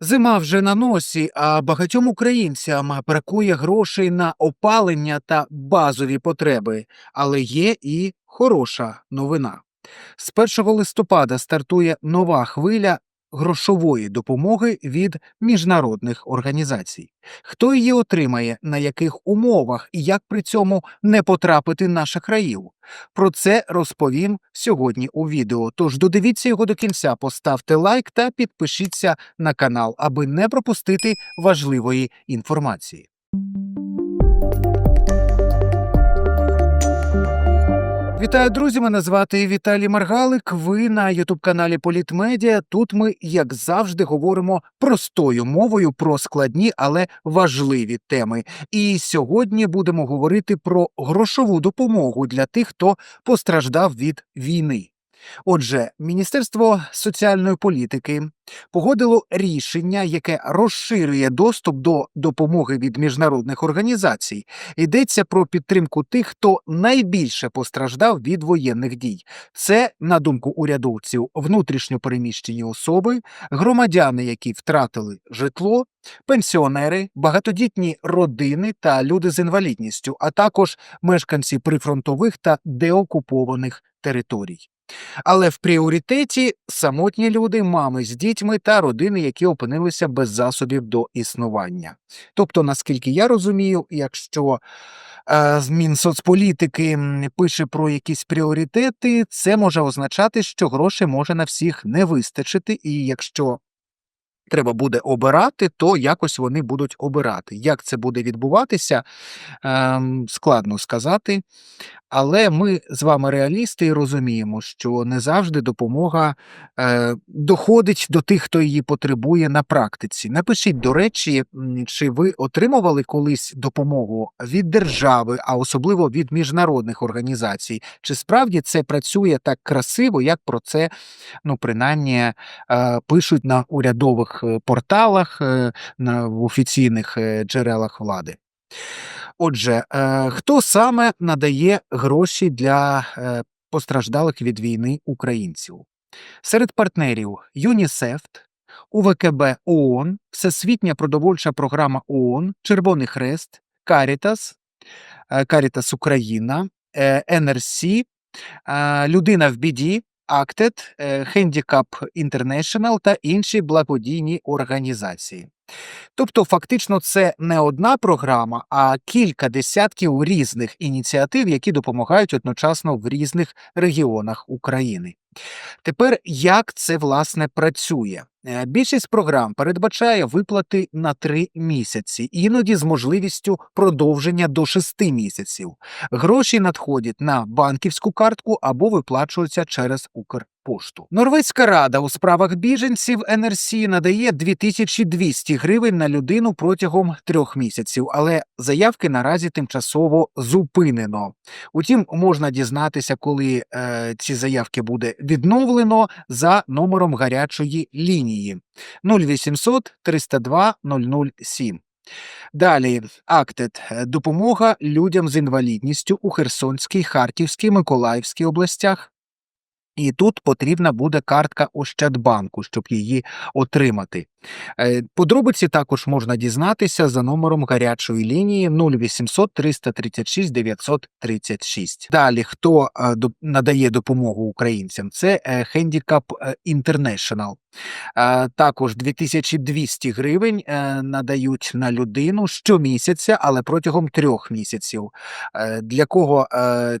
Зима вже на носі, а багатьом українцям бракує грошей на опалення та базові потреби. Але є і хороша новина. З 1 листопада стартує нова хвиля грошової допомоги від міжнародних організацій. Хто її отримає, на яких умовах і як при цьому не потрапити на шахраїв? Про це розповім сьогодні у відео. Тож додивіться його до кінця, поставте лайк та підпишіться на канал, аби не пропустити важливої інформації. Вітаю, друзі! Мене звати Віталій Маргалик. Ви на ютуб-каналі Політмедіа. Тут ми, як завжди, говоримо простою мовою про складні, але важливі теми. І сьогодні будемо говорити про грошову допомогу для тих, хто постраждав від війни. Отже, Міністерство соціальної політики погодило рішення, яке розширює доступ до допомоги від міжнародних організацій. Йдеться про підтримку тих, хто найбільше постраждав від воєнних дій. Це, на думку урядовців, внутрішньо переміщені особи, громадяни, які втратили житло, пенсіонери, багатодітні родини та люди з інвалідністю, а також мешканці прифронтових та деокупованих територій. Але в пріоритеті самотні люди, мами з дітьми та родини, які опинилися без засобів до існування. Тобто, наскільки я розумію, якщо е, Мінсоцполітики пише про якісь пріоритети, це може означати, що грошей може на всіх не вистачити, і якщо треба буде обирати, то якось вони будуть обирати. Як це буде відбуватися, ем, складно сказати. Але ми з вами реалісти і розуміємо, що не завжди допомога е, доходить до тих, хто її потребує на практиці. Напишіть, до речі, чи ви отримували колись допомогу від держави, а особливо від міжнародних організацій? Чи справді це працює так красиво, як про це ну, принаймні е, пишуть на урядових е, порталах, е, на офіційних е, джерелах влади? Отже, хто саме надає гроші для постраждалих від війни українців? Серед партнерів ЮНІСЕФ, УВКБ ООН, Всесвітня продовольча програма ООН, Червоний Хрест, Карітас, Карітас Україна, НРС, Людина в біді, Acted, е, Handicap International та інші благодійні організації. Тобто, фактично, це не одна програма, а кілька десятків різних ініціатив, які допомагають одночасно в різних регіонах України. Тепер як це власне працює? Е, Більшість програм передбачає виплати на три місяці, іноді з можливістю продовження до шести місяців. Гроші надходять на банківську картку або виплачуються через Укрпошту. Норвезька рада у справах біженців НРС надає 2200 гривень на людину протягом трьох місяців, але заявки наразі тимчасово зупинено. Утім, можна дізнатися, коли е, ці заявки буде відновлено за номером гарячої лінії 0800 302 007. Далі Актед допомога людям з інвалідністю у Херсонській, Харківській, Миколаївській областях. І тут потрібна буде картка Ощадбанку, щоб її отримати. Е, Подробиці також можна дізнатися за номером гарячої лінії 0800 336 936. Далі, хто е, надає допомогу українцям, це е, Handicap International. Е, Також 2200 гривень е, надають на людину щомісяця, але протягом трьох місяців. Е, Для кого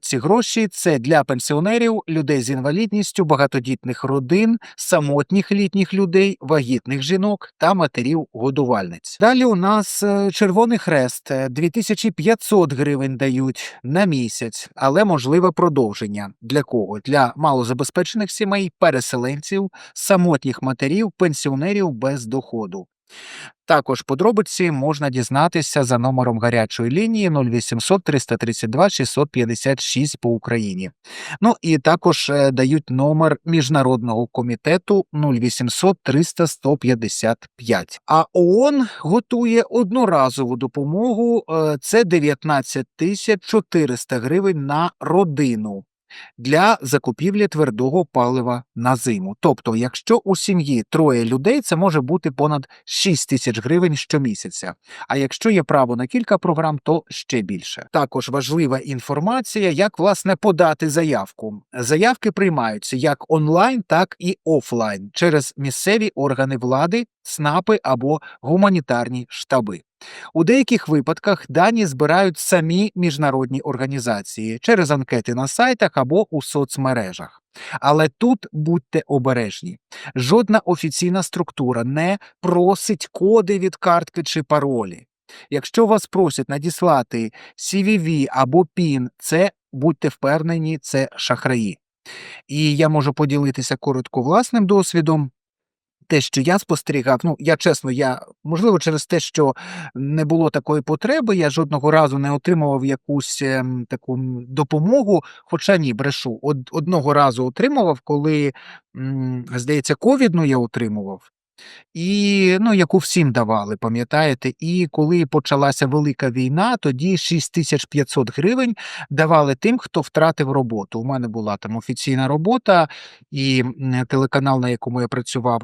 ці гроші? Це для пенсіонерів, людей з інвалідністю, багатодітних родин, самотніх літніх людей, вагітних жінок та матерів-годувальниць. Далі у нас Червоний Хрест е, 2500 гривень дають на місяць, але можливе продовження. Для кого? Для малозабезпечених сімей, переселенців, самотніх матерів, пенсіонерів без доходу. Також подробиці можна дізнатися за номером гарячої лінії 0800 332 656 по Україні. Ну і також е, дають номер міжнародного комітету 0800 300 155. А ООН готує одноразову допомогу. е, Це 19 тисяч 400 гривень на родину. Для закупівлі твердого палива на зиму. Тобто, якщо у сім'ї троє людей, це може бути понад 6 тисяч гривень щомісяця. А якщо є право на кілька програм, то ще більше. Також важлива інформація, як власне подати заявку. Заявки приймаються як онлайн, так і офлайн через місцеві органи влади, СНАПи або гуманітарні штаби. У деяких випадках дані збирають самі міжнародні організації через анкети на сайтах або у соцмережах. Але тут будьте обережні. Жодна офіційна структура не просить коди від картки чи паролі. Якщо вас просять надіслати CVV або PIN, це будьте впевнені, це шахраї. І я можу поділитися коротко власним досвідом. Те, що я спостерігав, ну я чесно, я можливо через те, що не було такої потреби, я жодного разу не отримував якусь ем, таку допомогу. Хоча ні, брешу. Од, одного разу отримував, коли, здається, ковідну я отримував, і ну, яку всім давали, пам'ятаєте? І коли почалася велика війна, тоді 6500 гривень давали тим, хто втратив роботу. У мене була там офіційна робота, і телеканал, на якому я працював.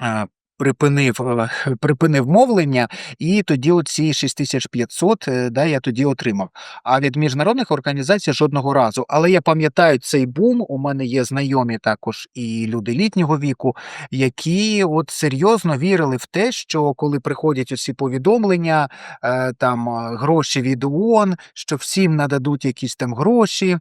Е, Припинив, е, припинив мовлення, і тоді оці 6500 е, да, я тоді отримав. А від міжнародних організацій жодного разу. Але я пам'ятаю цей бум. У мене є знайомі також і люди літнього віку, які от серйозно вірили в те, що коли приходять усі повідомлення, е, там гроші від ООН, що всім нададуть якісь там гроші,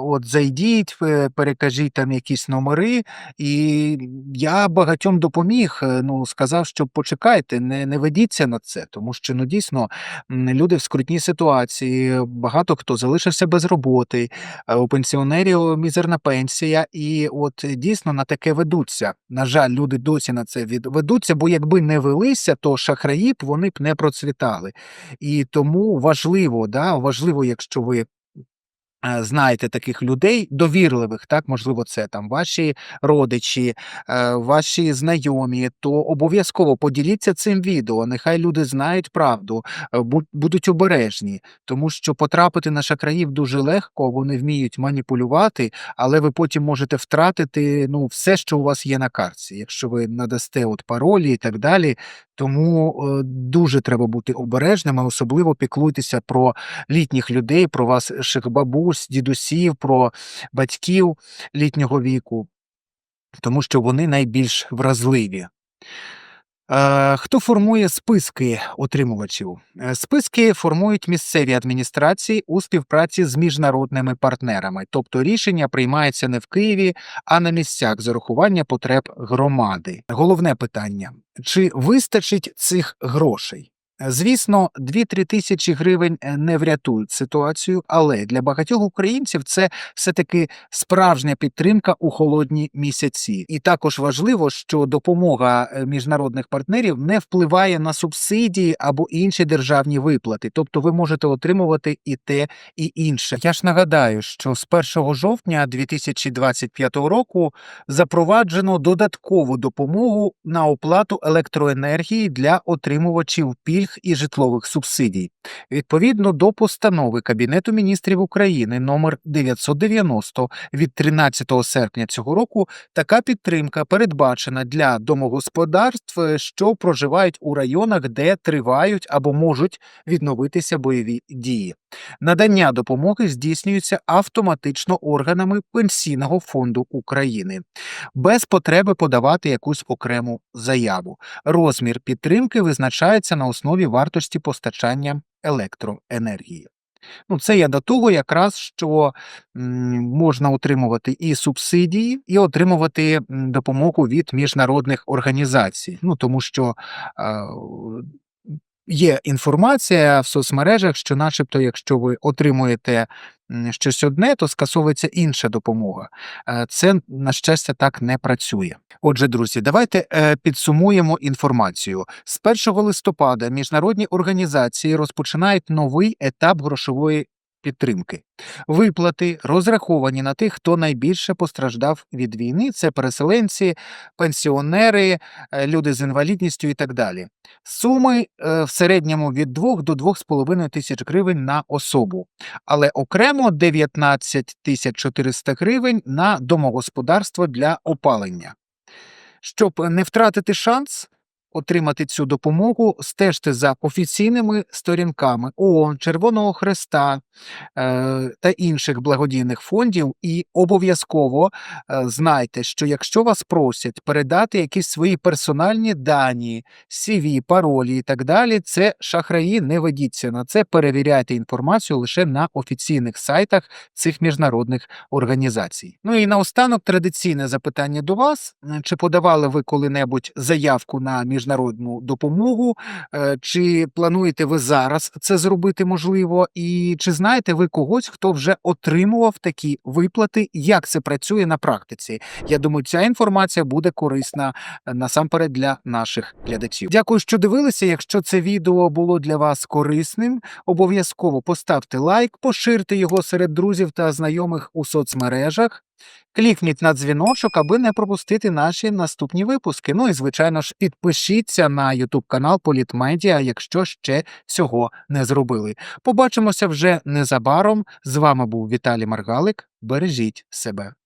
от зайдіть, перекажіть там якісь номери. І я багатьом допоміг. Е, Ну, сказав, що почекайте, не, не ведіться на це, тому що ну дійсно люди в скрутній ситуації, багато хто залишився без роботи, е, у пенсіонерів мізерна пенсія, і от е, дійсно на таке ведуться. На жаль, люди досі на це ведуться, бо якби не велися, то шахраї б вони б не процвітали. І тому важливо, да, важливо, якщо ви знаєте таких людей, довірливих, так, можливо, це там ваші родичі, е, ваші знайомі, то обов'язково поділіться цим відео. Нехай люди знають правду, е, будуть обережні, тому що потрапити на шахраїв дуже легко, вони вміють маніпулювати, але ви потім можете втратити ну, все, що у вас є на картці, якщо ви надасте от паролі і так далі. Тому е, дуже треба бути обережними, особливо піклуйтеся про літніх людей, про ваших бабусь, дідусів, про батьків літнього віку, тому що вони найбільш вразливі. Хто формує списки отримувачів? Е, Списки формують місцеві адміністрації у співпраці з міжнародними партнерами, тобто рішення приймається не в Києві, а на місцях з урахування потреб громади. Головне питання: чи вистачить цих грошей? Звісно, 2-3 тисячі гривень е, не врятують ситуацію, але для багатьох українців це все-таки справжня підтримка у холодні місяці. І також важливо, що допомога е, міжнародних партнерів не впливає на субсидії або інші державні виплати. Тобто ви можете отримувати і те, і інше. Я ж нагадаю, що з 1 жовтня 2025 року запроваджено додаткову допомогу на оплату електроенергії для отримувачів пільг і житлових субсидій. Відповідно до постанови Кабінету міністрів України номер 990 від 13 серпня цього року, така підтримка передбачена для домогосподарств, е, що проживають у районах, де тривають або можуть відновитися бойові дії. Надання допомоги здійснюється автоматично органами Пенсійного фонду України без потреби подавати якусь окрему заяву. Розмір підтримки визначається на основі вартості постачання електроенергії. Ну, це я до того, якраз що можна отримувати і субсидії, і отримувати допомогу від міжнародних організацій. Ну тому що є інформація в соцмережах, що, начебто, якщо ви отримуєте щось одне, то скасовується інша допомога. Е, Це, на щастя, так не працює. Отже, друзі, давайте е, підсумуємо інформацію. З 1 листопада міжнародні організації розпочинають новий етап грошової підтримки. Виплати розраховані на тих, хто найбільше постраждав від війни. Це переселенці, пенсіонери, е, люди з інвалідністю і так далі. Суми е, в середньому від 2 до 2,5 тисяч гривень на особу, але окремо 19 тисяч 400 гривень на домогосподарство для опалення. Щоб не втратити шанс отримати цю допомогу, стежте за офіційними сторінками ООН, Червоного Хреста е, та інших благодійних фондів, і обов'язково е, знайте, що якщо вас просять передати якісь свої персональні дані, CV, паролі і так далі, це шахраї, не ведіться на це, перевіряйте інформацію лише на офіційних сайтах цих міжнародних організацій. Ну і наостанок традиційне запитання до вас: чи подавали ви коли-небудь заявку на міжнародну допомогу? Е, Чи плануєте ви зараз це зробити можливо? І чи знаєте ви когось, хто вже отримував такі виплати? Як це працює на практиці? Я думаю, ця інформація буде корисна е, насамперед для наших глядачів. Дякую, що дивилися. Якщо це відео було для вас корисним, обов'язково поставте лайк, поширте його серед друзів та знайомих у соцмережах. Клікніть на дзвіночок, аби не пропустити наші наступні випуски. Ну і звичайно ж, підпишіться на YouTube канал Політмедіа, якщо ще цього не зробили. Побачимося вже незабаром. З вами був Віталій Маргалик. Бережіть себе.